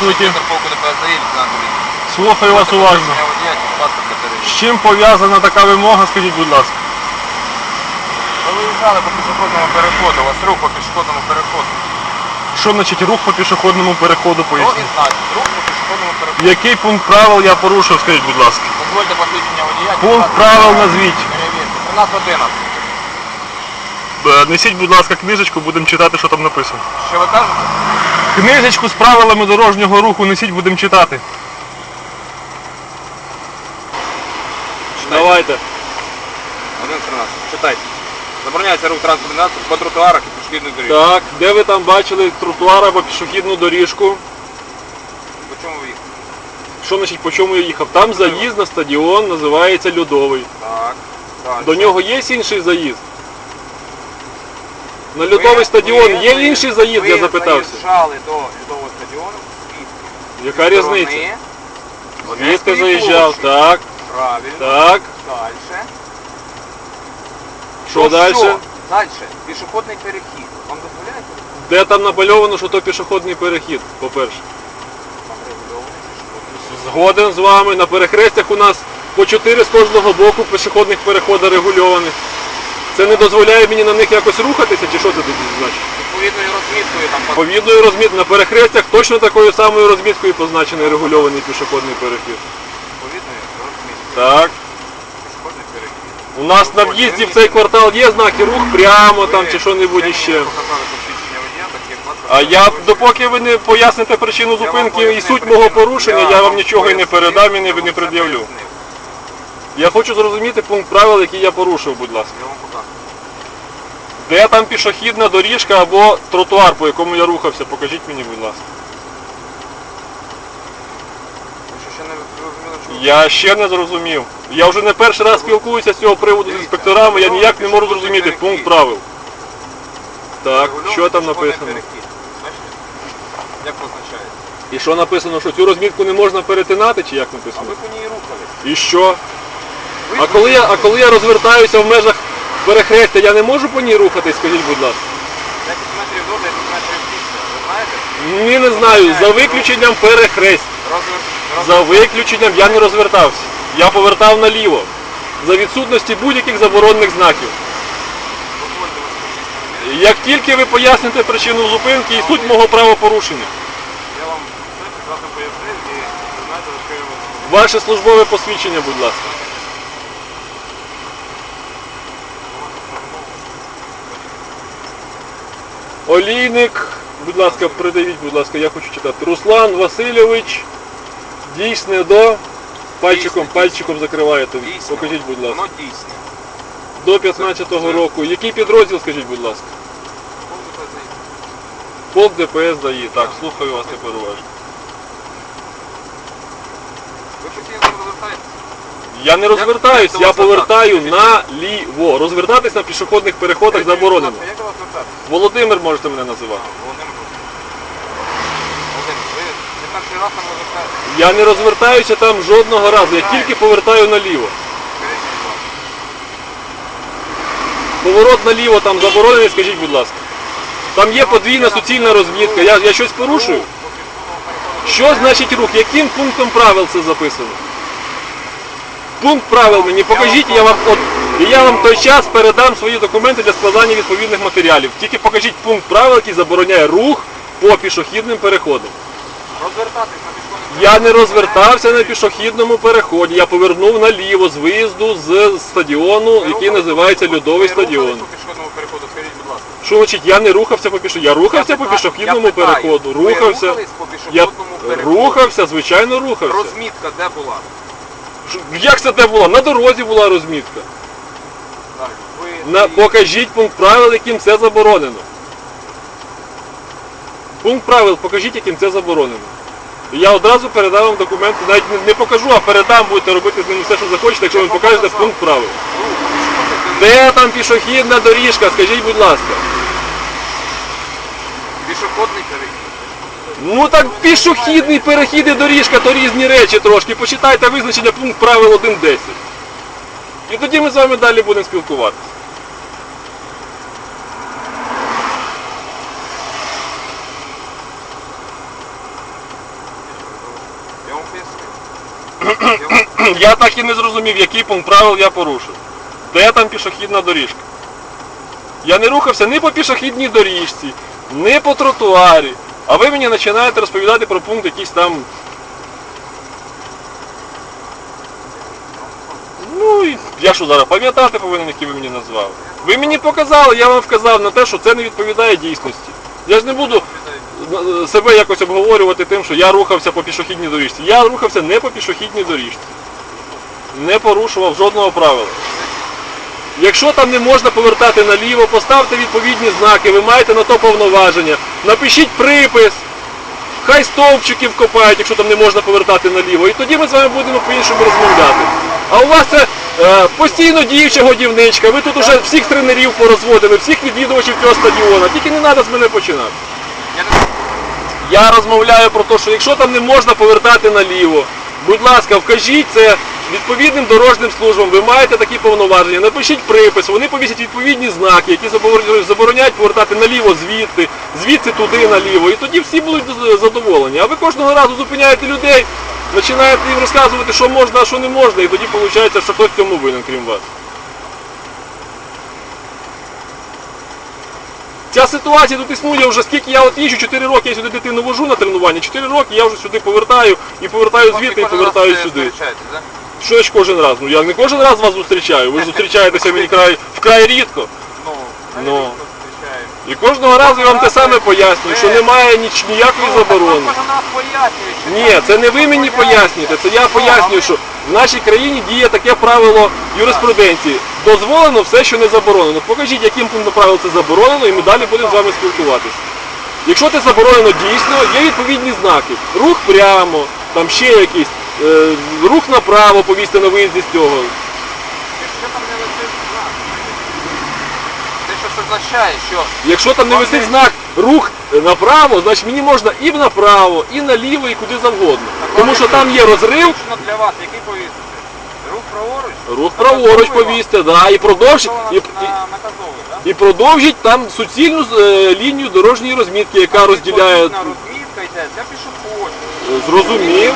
Поліції. Слухаю вас уважно. З чим пов'язана така вимога, скажіть, будь ласка. Ви виїжджали по пішохідному переходу, у вас рух по пішохідному переходу. Що значить рух по пішохідному переходу Ну поясніть? рух по пішохідному переходу. Який пункт правил я порушив, скажіть, будь ласка. Дозвольте посвідчення водія. Пункт правил назвіть. Перевірки. 13.11. Е, Несіть, будь ласка, книжечку, будемо читати, що там написано. Що ви кажете? Книжечку з правилами дорожнього руху несіть, будемо читати. Давайте. 1.13. Читайте. Забороняється рух транспортних засобів по тротуарах і пішохідних доріг. Так, де ви там бачили тротуар або пішохідну доріжку? По чому ви їх? Що значить, по чому я їхав? Там заїзд на стадіон називається Льодовий. Так. До нього є інший заїзд? На Льодовий стадіон є інший заїзд, я запитався. заїжджали до Льодового стадіону. звідки? Яка Зі різниця? Звідки Одеської заїжджав? площі. Так, Правильно. так. Дальше. Що Ну далі? Дальше. Пішохідний перехід. Вам дозволяється? Де там намальовано, що то пішохідний перехід, по-перше? Вам регульований пішохідний. Згоден з вами. На перехрестях у нас по 4 з кожного боку пішохідних переходів регульованих. Це не дозволяє мені на них якось рухатися, чи що це тут значить? Відповідною розміткою там по- Повідною розміткою на перехрестях точно такою самою розміткою позначений регульований пішохідний перехід. відповідною розміткою. Так. Пішохідний перехід. У нас на в'їзді в цей квартал є знаки рух прямо там чи що-небудь Ви іще. мені показали посвідчення водія, так як вас А я, допоки ви не поясните причину зупинки і суть мого порушення, я вам нічого і не передам і не, не пред'явлю. Я хочу зрозуміти пункт правил, який я порушив, будь ласка. Я вам показую. Де там пішохідна доріжка або тротуар, по якому я рухався, покажіть мені, будь ласка. Ви що ще не зрозуміли, ви- Я ще не зрозумів. Я вже не перший раз спілкуюся з цього приводу з інспекторами, я ніяк не можу зрозуміти пункт правил. Так, що там написано? Бачите? Як позначається? І що написано, що цю розмітку не можна перетинати, чи як А написано? ви по ній рухались. І що? А коли я, а коли я розвертаюся в межах перехрестя, я не можу по ній рухатись, скажіть, будь ласка. 10 метрів до 10 метрів після. Ви знаєте? Ні, не знаю, за виключенням перехресть. Розвер... За виключенням я не розвертався. Я повертав наліво. За відсутності будь-яких заборонених знаків. Дозвольте вас посвідчення. Як тільки ви поясните причину зупинки і суть мого правопорушення, Я вам все прекрасно пояснив і ви знаєте, за що я вас ваше службове посвідчення, будь ласка. Олійник, будь ласка, придавіть, будь ласка, я хочу читати. Руслан Васильович, дійсне до. Пальчиком, Дійсне, пальчиком закриваєте. Дійсно. Покажіть, будь ласка. Воно дійсне. До 15-го року. Який підрозділ, скажіть, будь ласка? Полк ДПС дає. Так, слухаю вас тепер уважно. Ви постійно розвертаєтесь. Я не розвертаюсь, я повертаю наліво. Розвертатись на пішохідних переходах заборонено. Звертатися? Володимир можете мене називати. Володимир Володимир, ви не перший раз нам розвертаєтесь. Я не розвертаюся там жодного разу, я тільки повертаю наліво. Скажіть, будь ласка. Поворот наліво там заборонений, скажіть, будь ласка. Там є подвійна суцільна розмітка. Я, я щось порушую? Що значить рух? Яким пунктом правил це записано? Пункт правил мені покажіть, я вам от і я вам той час передам свої документи для складання відповідних матеріалів. Тільки покажіть пункт правил, який забороняє рух по пішохідним переходам. Розвертатись на пішохідному Я не розвертався на пішохідному переході. Я повернув наліво з виїзду з стадіону, який називається Льодовий стадіон. пішохідному переходу, скажіть, будь ласка. Що значить, я не рухався по пішохідному? Я рухався Я по питаю- пішохідному я питаю, переходу. ви Рухався. рухались по Я пішохідному переходу? рухався, звичайно, рухався. Розмітка де була? Як це де була? На дорозі була розмітка. На, покажіть пункт правил, яким це заборонено. Пункт правил покажіть, яким це заборонено. Я одразу передам вам документи, навіть не, не покажу, а передам, будете робити з ними все, що захочете, якщо ви покажете пункт правил. Де там пішохідна доріжка, скажіть, будь ласка. Пішохідний перехід. Ну так пішохідний перехід і доріжка то різні речі трошки. Почитайте визначення пункт правил 1.10. І тоді ми з вами далі будемо спілкуватися. Я так і не зрозумів, який пункт правил я порушив. Де там пішохідна доріжка? Я не рухався ні по пішохідній доріжці, ні по тротуарі. А ви мені починаєте розповідати про пункт якийсь там. Ну і я що зараз пам'ятати повинен, який ви мені назвали. Ви мені показали, я вам вказав на те, що це не відповідає дійсності. Я ж не буду е, себе якось обговорювати тим, що я рухався по пішохідній доріжці. Я рухався не по пішохідній доріжці. Не порушував жодного правила. Якщо там не можна повертати наліво, поставте відповідні знаки, ви маєте на то повноваження. Напишіть припис, хай стовпчики вкопають, якщо там не можна повертати наліво. І тоді ми з вами будемо по-іншому розмовляти. А у вас це е, постійно діюча годівничка, ви тут уже всіх тренерів порозводили, всіх відвідувачів цього стадіона. Тільки не треба з мене починати. Я розмовляю про те, що якщо там не можна повертати наліво, будь ласка, вкажіть це відповідним дорожнім службам, ви маєте такі повноваження, напишіть припис, вони повісять відповідні знаки, які забороняють повертати наліво звідти, звідси туди наліво. І тоді всі будуть задоволені. А ви кожного разу зупиняєте людей, починаєте їм розказувати, що можна, а що не можна, і тоді виходить, що хтось в цьому винен, крім вас. Ця ситуація тут існує вже скільки я от їжджу, 4 роки я сюди дитину вожу на тренування, 4 роки я вже сюди повертаю і повертаю звідти, і повертаю сюди. Що ж кожен раз? Ну я не кожен раз вас зустрічаю. Ви ж зустрічаєтеся мені край вкрай рідко. Ну, Ну. І кожного разу я вам те саме пояснюю, що немає ніч, ніякої Ну, заборони. Ні, це не ви мені пояснюєте, це я пояснюю, що в нашій країні діє таке правило юриспруденції. Дозволено все, що не заборонено. Покажіть, яким пунктом правил це заборонено, і ми далі будемо з вами спілкуватися. Якщо це заборонено дійсно, є відповідні знаки. Рух прямо, там ще якийсь, е, рух направо повісти на виїзді з цього. Якщо там не лежить знак, це щось означає, що Якщо там не висить знак рух направо, значить мені можна і направо, і наліво, і куди завгодно. Тому що там є розрив, Точно для вас, який повісити? Рух праворуч? рух праворуч повісти, да, і продовжить, і, і, на да? і продовжить там суцільну е, лінію дорожньої розмітки, яка розділяє. Відповідна розмітка йде для пішоходів. Зрозумів.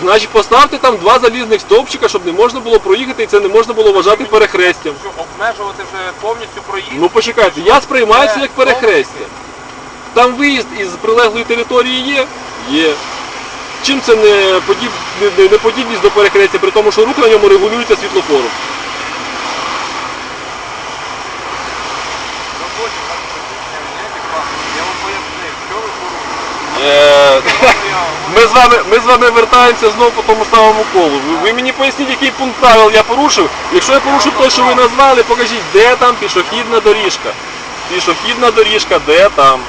Значить, поставте там два залізних стовпчика, щоб не можна було проїхати, і це не можна було вважати перехрестям. Що обмежувати вже повністю проїзд? Ну почекайте, я сприймаю це як перехрестя. Там виїзд із прилеглої території є? Є. Чим це не, подіб... не, не- не подібність до перехрестя, при тому, що рух на ньому регулюється світлофором? Я вам пояснив, що ви порушили. Вами, ми з вами вертаємося знову по тому самому колу. Ви, мені поясніть, який пункт правил я порушив. Якщо я порушив той, що ви назвали, покажіть, де там пішохідна доріжка. Пішохідна доріжка, де там?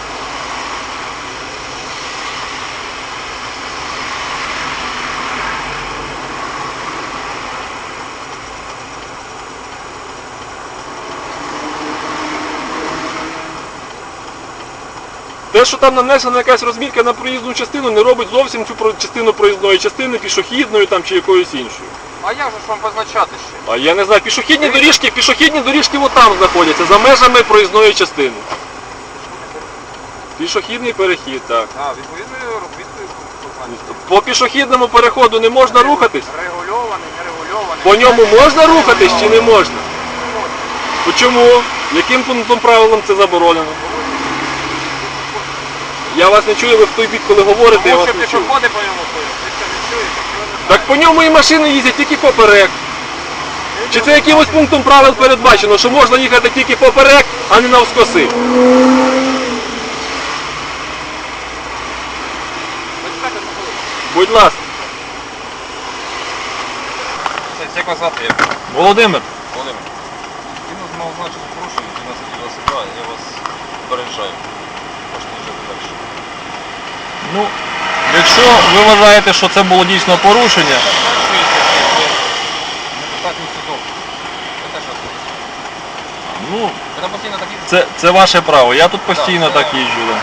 Те, що там нанесена якась розмітка на проїзну частину, не робить зовсім цю частину проїзної частини пішохідною там чи якоюсь іншою. А як же ж вам позначати ще? А я не знаю, пішохідні доріжки, пішохідні доріжки отам знаходяться, за межами проїзної частини. Пішохідний перехід, так. А, відповідною розміткою. По пішохідному переходу не можна рухатись? Регульований, нерегульований. По ньому можна рухатись чи не можна? Чому? Яким пунктом правилам це заборонено? Я вас не чую, ви в той бік, коли говорите, я вас не чую. пішоходи по ньому ходять. Ви що не чуєте? Що ви не Так по ньому і машини їздять тільки поперек. Чи це якимось пунктом правил передбачено, що можна їхати тільки поперек, а не навскоси? Почекайте, коли? Будь ласка. Це як вас звати? Володимир. Володимир. Він мав значить порушення 12.22, я вас попереджаю. Ну, якщо ви вважаєте, що це було дійсно порушення, ну, це, це ваше право. Я тут постійно так їжджу. Да.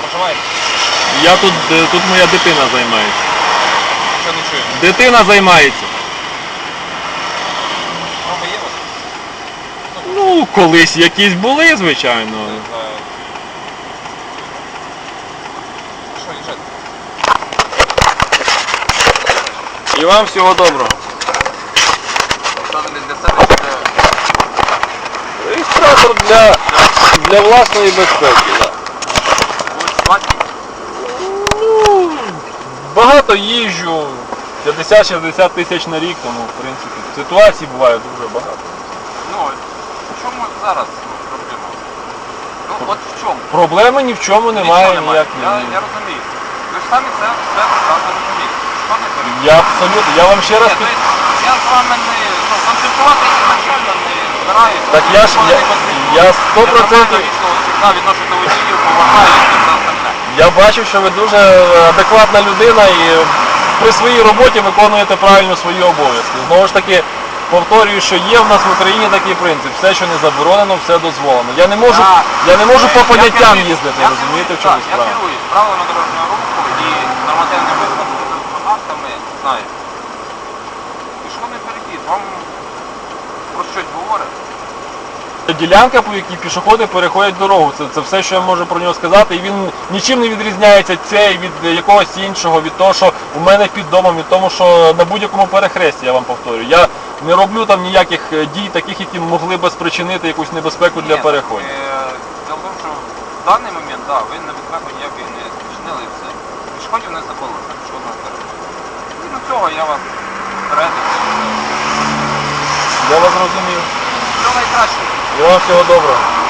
Проживаєте? Я тут, е, тут моя дитина займається. Дитина займається. Проба є у вас? Ну, колись якісь були, звичайно. Не знаю. Приїжджайте. І вам всього доброго. Ставили для себе чи для... Реєстратор для, для власної безпеки. Да. Будуть? Ну, багато їжджу, 50-60 тисяч на рік, тому в принципі ситуацій буває дуже багато. Зараз проблема? Ну, от в чому? Проблеми ні в чому немає Нічого ніякої. Я, я розумію. Ви ж самі це все прекрасно розумієте. Що не перебуває? Я абсолютно, я вам ще раз під- я з вами не ну, конфліктувати ізначально не збираюся. Так я ж я, я 100% Я відношу до водіїв, поважаю і все остальне. Я бачив, що ви дуже адекватна людина і при своїй роботі виконуєте правильно свої обов'язки. Знову ж таки, повторюю, що є в нас в Україні такий принцип. Все, що не заборонено, все дозволено. Я не можу, Так. я не можу по Я поняттям керуюсь- їздити, я розумієте, в чому так, Я справа. керуюсь правилами дорожнього руху і нормативними актами знаю. Пішохідний перехід, вам про щось говорить? Ділянка, по якій пішоходи переходять дорогу. Це, це все, що я можу про нього сказати. І він нічим не відрізняється цей від якогось іншого, від того, що у мене під домом, від того, що на будь-якому перехресті, я вам повторюю. Я не роблю там ніяких е, дій, таких, які могли би спричинити якусь небезпеку для Ні, переходів. е, в що в даний момент, так, ви небезпеку ніякої не спричинили і все. Пішоходів не забули, одна І до цього я вас передаю. Я вас зрозумів. Всього найкращого. І вам всього доброго.